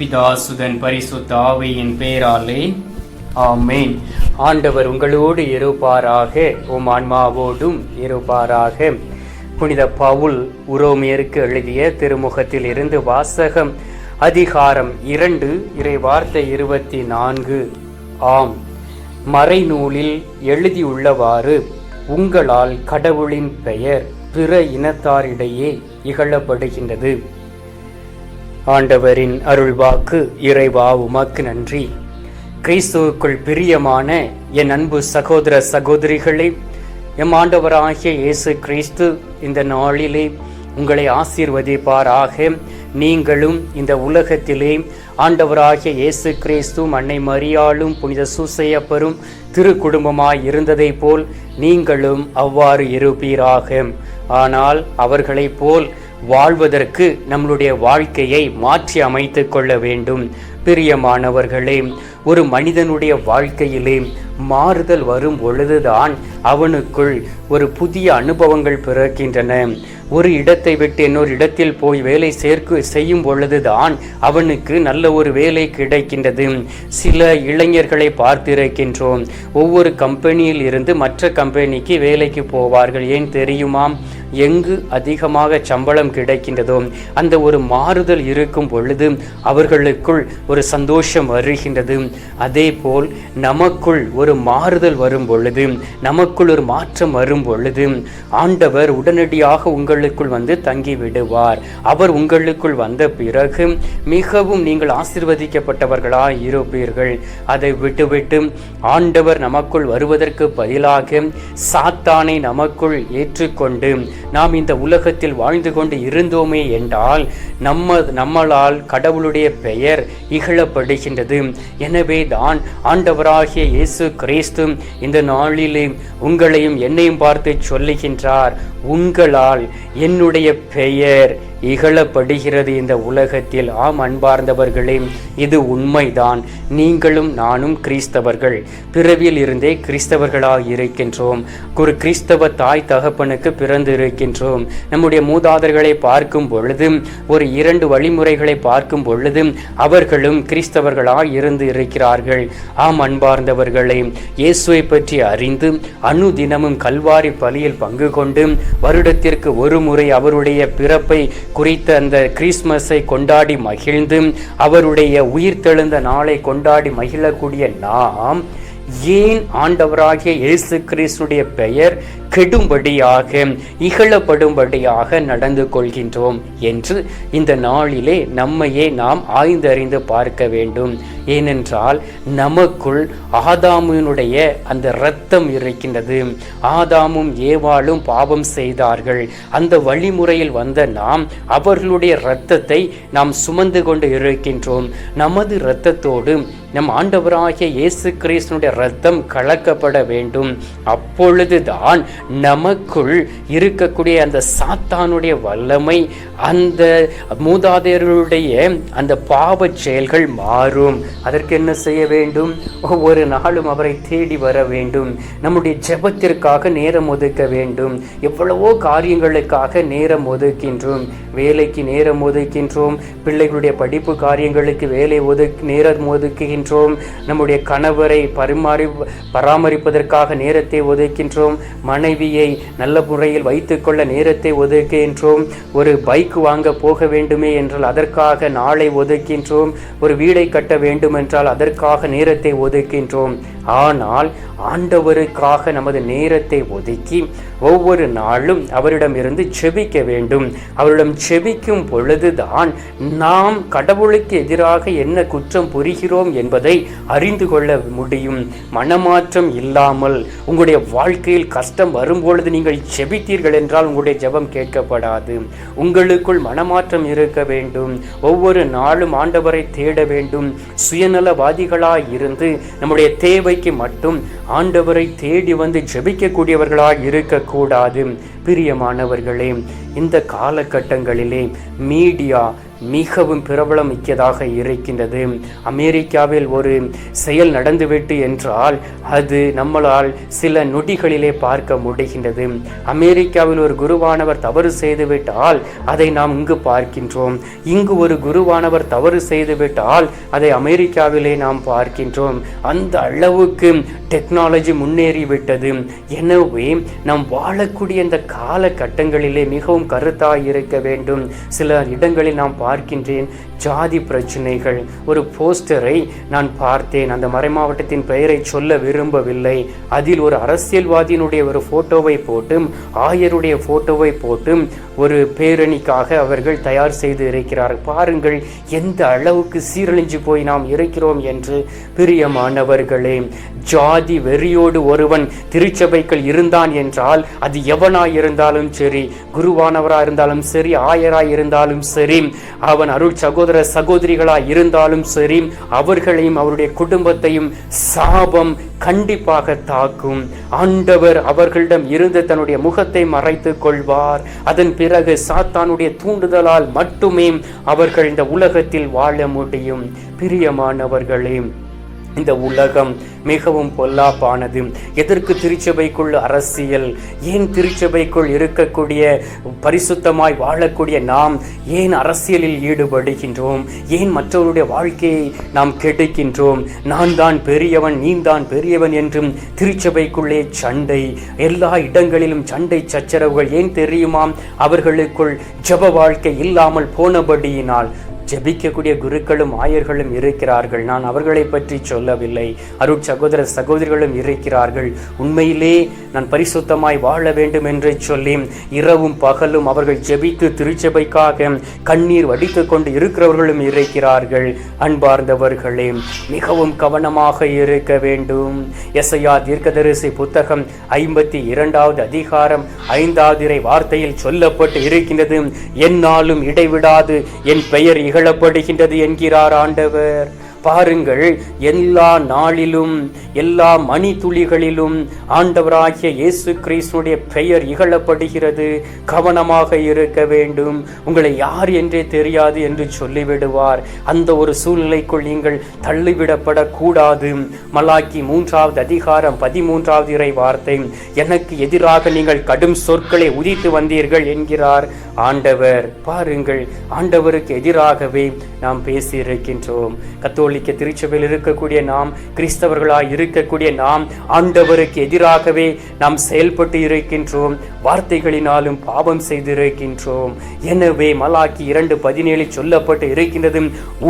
பிதாசுதன் பரிசுத்த ஆவியின் பேராலே. ஆமேன். ஆண்டவர் உங்களோடு இருப்பாராக உம் ஆன்மாவோடும் இருப்பாராக. புனித பவுல் உரோமியருக்கு எழுதிய திருமுகத்தில் இருந்து வாசகம் அதிகாரம் இரண்டு இறை வார்த்தை இருபத்தி நான்கு. ஆம். மறைநூலில் எழுதியுள்ளவாறு உங்களால் கடவுளின் பெயர் பிற இனத்தாரிடையே இகழப்படுகின்றது. ஆண்டவரின் அருள்வாக்கு இறைவா உமக்கு நன்றி. கிறிஸ்துவுக்குள் பிரியமான என் அன்பு சகோதர சகோதரிகளே எம் ஆண்டவராகிய இயேசு கிறிஸ்து இந்த நாளிலே உங்களை ஆசீர்வதிப்பாராக. நீங்களும் இந்த உலகத்திலே ஆண்டவராகிய இயேசு கிறிஸ்து அன்னை மரியாளும் புனித சூசையப்பரும் திரு குடும்பமாய் இருந்ததைப் போல் நீங்களும் அவ்வாறு இருப்பீராக. ஆனால் அவர்களைப் போல் வாழ்வதற்கு நம்மளுடைய வாழ்க்கையை மாற்றி அமைத்து கொள்ள வேண்டும். பிரியமானவர்களே ஒரு மனிதனுடைய வாழ்க்கையிலே மாறுதல் வரும் பொழுதுதான் அவனுக்குள் ஒரு புதிய அனுபவங்கள் பிறக்கின்றன. ஒரு இடத்தை விட்டு இன்னொரு இடத்தில் போய் வேலை சேர்க்கு செய்யும் பொழுதுதான் அவனுக்கு நல்ல ஒரு வேலை கிடைக்கின்றது. சில இளைஞர்களை பார்த்திருக்கின்றோம். ஒவ்வொரு கம்பெனியில் இருந்து மற்ற கம்பெனிக்கு வேலைக்கு போவார்கள். ஏன் தெரியுமாம்? எங்கு அதிகமாக சம்பளம் கிடைக்கின்றதோ அந்த ஒரு மாறுதல் இருக்கும் பொழுது அவர்களுக்குள் ஒரு சந்தோஷம் வருகின்றது. அதே போல் நமக்குள் ஒரு ஒரு மாறுதல் வரும் பொழுது நமக்குள் ஒரு மாற்றம் வரும் பொழுது ஆண்டவர் உடனடியாக உங்களுக்குள் வந்து தங்கி விடுவார் அவர் உங்களுக்குள் வந்த பிறகு மிகவும் நீங்கள் ஆசிர்வதிக்கப்பட்டவர்களாக இருப்பீர்கள். அதை விட்டுவிட்டு ஆண்டவர் நமக்குள் வருவதற்கு பதிலாக சாத்தானை நமக்குள் ஏற்றுக்கொண்டு நாம் இந்த உலகத்தில் வாழ்ந்து கொண்டு இருந்தோமே என்றால் நம்ம நம்மளால் கடவுளுடைய பெயர் இகழப்படுகின்றது. எனவே தான் ஆண்டவராகிய இயேசு கிறிஸ்து இந்த நாளிலே உங்களையும் என்னையும் பார்த்து சொல்லுகின்றார். உங்களால் என்னுடைய பெயர் இகழப்படுகிறது இந்த உலகத்தில். ஆம் அன்பார்ந்தவர்களே இது உண்மைதான். நீங்களும் நானும் கிறிஸ்தவர்கள். பிறவியில் இருந்தே கிறிஸ்தவர்களாக இருக்கின்றோம். ஒரு கிறிஸ்தவ தாய் தகப்பனுக்கு பிறந்து இருக்கின்றோம் நம்முடைய மூதாதர்களை பார்க்கும் பொழுது ஒரு இரண்டு வழிமுறைகளை பார்க்கும் பொழுது அவர்களும் கிறிஸ்தவர்களாக இருந்து இருக்கிறார்கள் ஆம் அன்பார்ந்தவர்களே இயேசுவை பற்றி அறிந்து அணு தினமும் கல்வாரி பலியில் பங்கு கொண்டு வருடத்திற்கு ஒரு முறை அவருடைய பிறப்பை குறித்த அந்த கிறிஸ்மஸை கொண்டாடி மகிழ்ந்து அவருடைய உயிர்த்தெழுந்த நாளை கொண்டாடி மகிழக்கூடிய நாம் ஏன் ஆண்டவராகிய இயேசு கிறிஸ்துடைய பெயர் கெடும்படியாக இகழப்படும்படியாக நடந்து கொள்கின்றோம் என்று இந்த நாளிலே நம்மையே நாம் ஆய்ந்தறிந்து பார்க்க வேண்டும். ஏனென்றால் நமக்குள் ஆதாமினுடைய அந்த இரத்தம் இருக்கின்றது. ஆதாமும் ஏவாளும் பாவம் செய்தார்கள். அந்த வழிமுறையில் வந்த நாம் அவர்களுடைய இரத்தத்தை நாம் சுமந்து கொண்டு இருக்கின்றோம். நமது இரத்தத்தோடு நம் ஆண்டவராகிய இயேசு கிறிஸ்தனுடைய ரத்தம் கலக்கப்பட வேண்டும். அப்பொழுதுதான் நமக்குள் இருக்கக்கூடிய அந்த சாத்தானுடைய வல்லமை அந்த மூதாதையர்களுடைய அந்த பாவ செயல்கள் மாறும். அதற்கு என்ன செய்ய வேண்டும்? ஒவ்வொரு நாளும் அவரை தேடி வர வேண்டும். நம்முடைய ஜெபத்திற்காக நேரம் ஒதுக்க வேண்டும். எவ்வளவோ காரியங்களுக்காக நேரம் ஒதுக்கின்றோம். வேலைக்கு நேரம் ஒதுக்கின்றோம் பிள்ளைகளுடைய படிப்பு காரியங்களுக்கு வேலை ஒதுக்கி நேரம் ஒதுக்குகின்றோம். நம்முடைய கணவரை பரிமாறி பராமரிப்பதற்காக நேரத்தை ஒதுக்கின்றோம் மனைவியை நல்ல முறையில் வைத்துக்கொள்ள நேரத்தை ஒதுக்குகின்றோம். ஒரு பைக் வாங்க போக வேண்டுமே என்றால் அதற்காக நாளை ஒதுக்கின்றோம் ஒரு வீடை கட்ட வேண்டும் என்றால் அதற்காக நேரத்தை ஒதுக்கின்றோம் ஆனால் ஆண்டவருக்காக நமது நேரத்தை ஒதுக்கி ஒவ்வொரு நாளும் அவரிடமிருந்து செபிக்க வேண்டும். அவரிடம் செபிக்கும் பொழுதுதான் நாம் கடவுளுக்கு எதிராக என்ன குற்றம் புரிகிறோம் என்பதை அறிந்து கொள்ள முடியும். மனமாற்றம் இல்லாமல் உங்களுடைய வாழ்க்கையில் கஷ்டம் வரும்பொழுது நீங்கள் செபித்தீர்கள் என்றால் உங்களுடைய ஜெபம் கேட்கப்படாது. உங்களுக்குள் மனமாற்றம் இருக்க வேண்டும். ஒவ்வொரு நாளும் ஆண்டவரை தேட வேண்டும். சுயநலவாதிகளாய் இருந்து நம்முடைய தேவை தேவைக்கு மட்டும் ஆண்டவரை தேடி வந்து ஜெபிக்கக்கூடியவர்களாக இருக்கக்கூடாது. பிரியமானவர்களே இந்த காலகட்டங்களிலே மீடியா மிகவும் பிரபலம் மிக்கதாக இருக்கின்றது. அமெரிக்காவில் ஒரு செயல் நடந்துவிட்டு என்றால் அது நம்மளால் சில நொடிகளிலே பார்க்க முடிகின்றது. அமெரிக்காவில் ஒரு குருவானவர் தவறு செய்துவிட்டால் அதை நாம் இங்கு பார்க்கின்றோம். இங்கு ஒரு குருவானவர் தவறு செய்துவிட்டால் அதை அமெரிக்காவிலே நாம் பார்க்கின்றோம். அந்த அளவுக்கு டெக்னாலஜி முன்னேறிவிட்டது. எனவே நாம் வாழக்கூடிய இந்த காலகட்டங்களிலே மிகவும் கருத்தாக இருக்க வேண்டும். சில இடங்களில் நாம் பார்க்கின்றேன். ஜாதி பிரச்சனைகள். ஒரு போஸ்டரை நான் பார்த்தேன். அந்த மறைமாவட்டத்தின் பெயரை சொல்ல விரும்பவில்லை. அதில் ஒரு அரசியல்வாதியினுடைய ஒரு ஃபோட்டோவை போட்டும் ஆயருடைய போட்டோவை போட்டும் ஒரு பேரணிக்காக அவர்கள் தயார் செய்து இருக்கிறார் பாருங்கள் எந்த அளவுக்கு சீரழிஞ்சு போய் நாம் இருக்கிறோம் என்று பிரியமானவர்களே ஜாதி வெறியோடு ஒருவன் திருச்சபைகள் இருந்தான் என்றால் அது எவனாய் இருந்தாலும் சரி குருவானவராக இருந்தாலும் சரி ஆயராய் இருந்தாலும் சரி அவன் அருள் சகோதர சகோதரிகளாய் இருந்தாலும் சரி அவர்களையும் அவருடைய குடும்பத்தையும் சாபம் கண்டிப்பாக தாக்கும். ஆண்டவர் அவர்களிடம் இருந்து தன்னுடைய முகத்தை மறைத்துக் கொள்வார். அதன் பிறகு பிறகு சாத்தானுடைய தூண்டுதலால் மட்டுமே அவர்கள் இந்த உலகத்தில் வாழ முடியும். பிரியமானவர்களே இந்த உலகம் மிகவும் பொல்லாப்பானது. எதற்கு திருச்சபைக்குள் அரசியல்? ஏன் திருச்சபைக்குள் இருக்கக்கூடிய பரிசுத்தமாய் வாழக்கூடிய நாம் ஏன் அரசியலில் ஈடுபடுகின்றோம்? ஏன் மற்றவருடைய வாழ்க்கையை நாம் கெடுக்கின்றோம்? நான் தான் பெரியவன் நீ தான் பெரியவன் என்றும் திருச்சபைக்குள்ளே சண்டை எல்லா இடங்களிலும் சண்டை சச்சரவுகள் ஏன் தெரியுமாம்? அவர்களுக்குள் ஜப வாழ்க்கை இல்லாமல் போனபடியினால் ஜெபிக்கக்கூடிய குருக்களும் ஆயர்களும் இருக்கிறார்கள். நான் அவர்களை பற்றி சொல்லவில்லை. அருட் சகோதர சகோதரிகளும் இருக்கிறார்கள். உண்மையிலே நான் பரிசுத்தமாய் வாழ வேண்டும் என்று சொல்லி இரவும் பகலும் அவர்கள் ஜெபித்து திருச்சபைக்காக கண்ணீர் வடித்து கொண்டு இருக்கிறவர்களும் இருக்கிறார்கள். அன்பார்ந்தவர்களே மிகவும் கவனமாக இருக்க வேண்டும். எஸ்ஐயா தீர்க்கதரிசி புத்தகம் ஐம்பத்தி இரண்டாவது அதிகாரம் ஐந்தாவது வார்த்தையில் சொல்லப்பட்டு இருக்கின்றது. என்னாலும் இடைவிடாது என் பெயர் இகழப்படுகின்றது என்கிறார் ஆண்டவர். பாருங்கள் எல்லா நாளிலும் எல்லா மணி துளிகளிலும் ஆண்டவராகிய இயேசு கிறிஸ்துடைய பெயர் இகழப்படுகிறது. கவனமாக இருக்க வேண்டும். உங்களை யார் என்றே தெரியாது என்று சொல்லிவிடுவார். அந்த ஒரு சூழ்நிலைக்குள் நீங்கள் தள்ளிவிடப்படக்கூடாது. மலாக்கி மூன்றாவது அதிகாரம் பதிமூன்றாவது இறை வார்த்தை எனக்கு எதிராக நீங்கள் கடும் சொற்களை உதித்து வந்தீர்கள் என்கிறார் ஆண்டவர். பாருங்கள் ஆண்டவருக்கு எதிராகவே நாம் பேசியிருக்கின்றோம். கத்தோலிக்க திருச்சபையில் இருக்கக்கூடிய நாம் கிறிஸ்தவர்களாய் இருக்கக்கூடிய நாம் ஆண்டவருக்கு எதிராகவே நாம் செயல்பட்டு இருக்கின்றோம். வார்த்தைகளினாலும் பாவம் செய்திருக்கின்றோம். எனவே மலாக்கி இரண்டு பதினேழில் சொல்லப்பட்டு இருக்கின்றது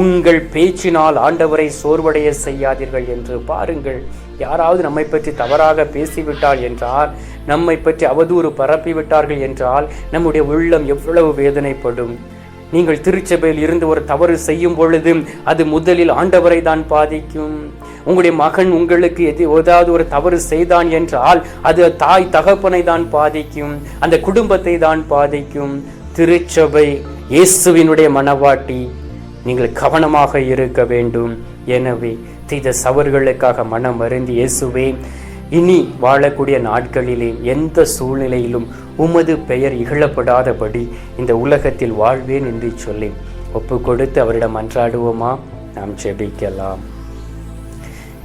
உங்கள் பேச்சினால் ஆண்டவரை சோர்வடைய செய்யாதீர்கள் என்று. பாருங்கள் யாராவது நம்மை பற்றி தவறாக பேசிவிட்டால் என்றால் நம்மை பற்றி அவதூறு பரப்பிவிட்டார்கள் என்றால் நம்முடைய உள்ளம் எவ்வளவு வேதனைப்படும்? நீங்கள் திருச்சபையில் இருந்து ஒரு தவறு செய்யும் பொழுது அது முதலில் ஆண்டவரை தான் பாதிக்கும். உங்களுடைய மகன் உங்களுக்கு எது ஏதாவது ஒரு தவறு செய்தான் என்றால் அது தாய் தகப்பனை தான் பாதிக்கும் அந்த குடும்பத்தை தான் பாதிக்கும். திருச்சபை இயேசுவினுடைய மனவாட்டி நீங்கள் கவனமாக இருக்க வேண்டும். எனவே செய்த சவர்களுக்காக மனம் வருந்தி இயேசுவே இனி வாழக்கூடிய நாட்களிலே எந்த சூழ்நிலையிலும் உமது பெயர் இகழப்படாதபடி இந்த உலகத்தில் வாழ்வேன் என்று சொல்லி ஒப்பு கொடுத்து அவரிடம் அன்றாடுவோமா? நாம் ஜெபிக்கலாம்.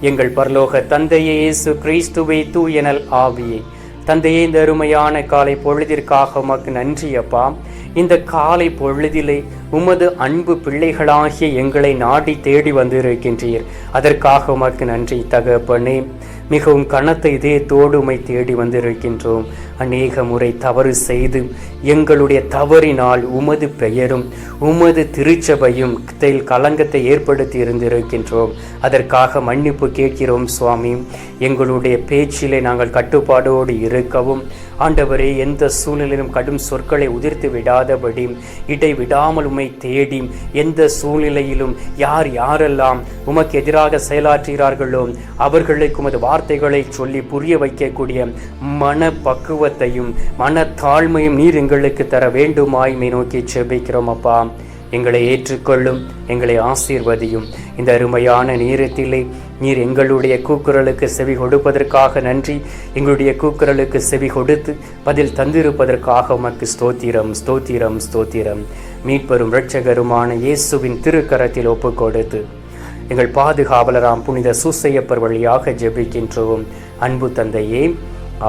எங்கள் பரலோக தந்தையே இயேசு கிறிஸ்துவை தூயனல் ஆவியை. தந்தையே இந்த அருமையான காலை பொழுதிற்காக உமக்கு நன்றி அப்பா. இந்த காலை பொழுதிலே உமது அன்பு பிள்ளைகளாகிய எங்களை நாடி தேடி வந்திருக்கின்றீர். அதற்காக உமக்கு நன்றி தகப்பனே. மிகவும் கனத்த இதயத்தோடு உமை தேடி வந்திருக்கின்றோம். அநேக முறை தவறு செய்து எங்களுடைய தவறினால் உமது பெயரும் உமது திருச்சபையும் தில் கலங்கத்தை ஏற்படுத்தி இருந்திருக்கின்றோம். அதற்காக மன்னிப்பு கேட்கிறோம் சுவாமி. எங்களுடைய பேச்சிலே நாங்கள் கட்டுப்பாடோடு இருக்கவும் ஆண்டவரே எந்த சூழ்நிலையிலும் கடும் சொற்களை உதிர்த்து விடாதபடி இடைவிடாமல் உமை தேடி எந்த சூழ்நிலையிலும் யார் யாரெல்லாம் உமக்கு எதிராக செயலாற்றுகிறார்களோ அவர்களுக்கு உமது வார்த்தைகளை சொல்லி புரிய வைக்கக்கூடிய மன பக்குவத்தையும் மன தாழ்மையும் நீர் எங்களுக்கு தர வேண்டுமாய் நோக்கி செபிக்கிறோம் அப்பா. எங்களை ஏற்றுக்கொள்ளும் எங்களை ஆசீர்வதியும். இந்த அருமையான நேரத்திலே நீர் எங்களுடைய கூக்குரலுக்கு செவி கொடுப்பதற்காக நன்றி. எங்களுடைய கூக்குரலுக்கு செவி கொடுத்து பதில் தந்திருப்பதற்காக உமக்கு ஸ்தோத்திரம் ஸ்தோத்திரம் ஸ்தோத்திரம். மீட்பெரும் இரட்சகருமான இயேசுவின் திருக்கரத்தில் ஒப்பு கொடுத்து எங்கள் பாதுகாவலராம் புனித சூசையப்பர் வழியாக ஜெபிக்கின்றோம். அன்பு தந்தையே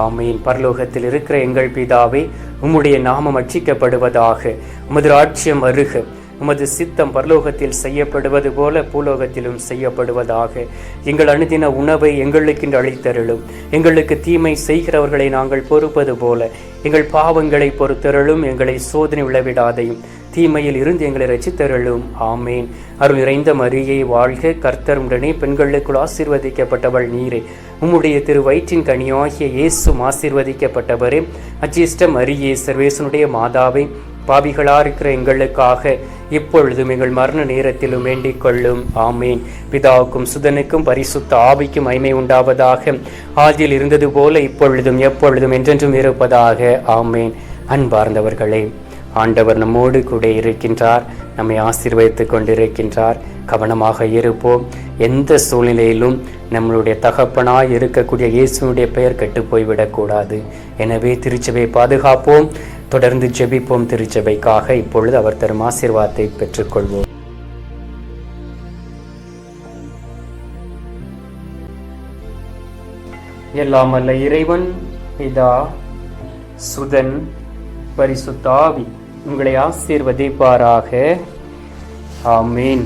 ஆமீன். பரலோகத்தில் இருக்கிற எங்கள் பிதாவே உம்முடைய நாமம் அச்சிக்கப்படுவதாக உமது ராட்சியம் அருக. உமது சித்தம் பரலோகத்தில் செய்யப்படுவது போல பூலோகத்திலும் செய்யப்படுவதாக. எங்கள் அணுதின உணவை எங்களுக்கென்று அளித்தருளும். எங்களுக்கு தீமை செய்கிறவர்களை நாங்கள் பொறுப்பது போல. எங்கள் பாவங்களை பொறுத்தருளும் எங்களை சோதனை விளைவிடாதையும். தீமையில் இருந்து எங்களை ரசித்தருளும் ஆமேன். அருள் நிறைந்த மரியை வாழ்க. கர்த்தர் உடனே பெண்களுக்குள் ஆசீர்வதிக்கப்பட்டவள் நீரே. உம்முடைய திரு வயிற்றின் கனியாகிய இயேசும் ஆசீர்வதிக்கப்பட்டவரே. அச்சிஷ்டம் அரியே சர்வேசனுடைய மாதாவை. பாவிகளா இருக்கிற எங்களுக்காக இப்பொழுதும் எங்கள் மரண நேரத்திலும் வேண்டிக் கொள்ளும். ஆமேன். பிதாவுக்கும் சுதனுக்கும் பரிசுத்த ஆவிக்கும் ஐமை உண்டாவதாக ஆதியில் இருந்தது போல இப்பொழுதும் எப்பொழுதும் என்றென்றும் இருப்பதாக. ஆமேன். அன்பார்ந்தவர்களே ஆண்டவர் நம்மோடு கூட இருக்கின்றார் நம்மை ஆசீர்வதித்துக் கொண்டிருக்கின்றார். கவனமாக இருப்போம். எந்த சூழ்நிலையிலும் நம்மளுடைய தகப்பனாய் இருக்கக்கூடிய இயேசுனுடைய பெயர் கெட்டு போய்விடக்கூடாது. எனவே திருச்சபை பாதுகாப்போம். தொடர்ந்து ஜெபிப்போம் திருச்சபைக்காக. இப்பொழுது அவர் தரும் ஆசீர்வாதத்தை பெற்றுக்கொள்வோம். எல்லாம் அல்ல இறைவன் பிதா சுதன் பரிசுத்தாவி உங்களை ஆசீர்வதிப்பாராக. ஆமீன்.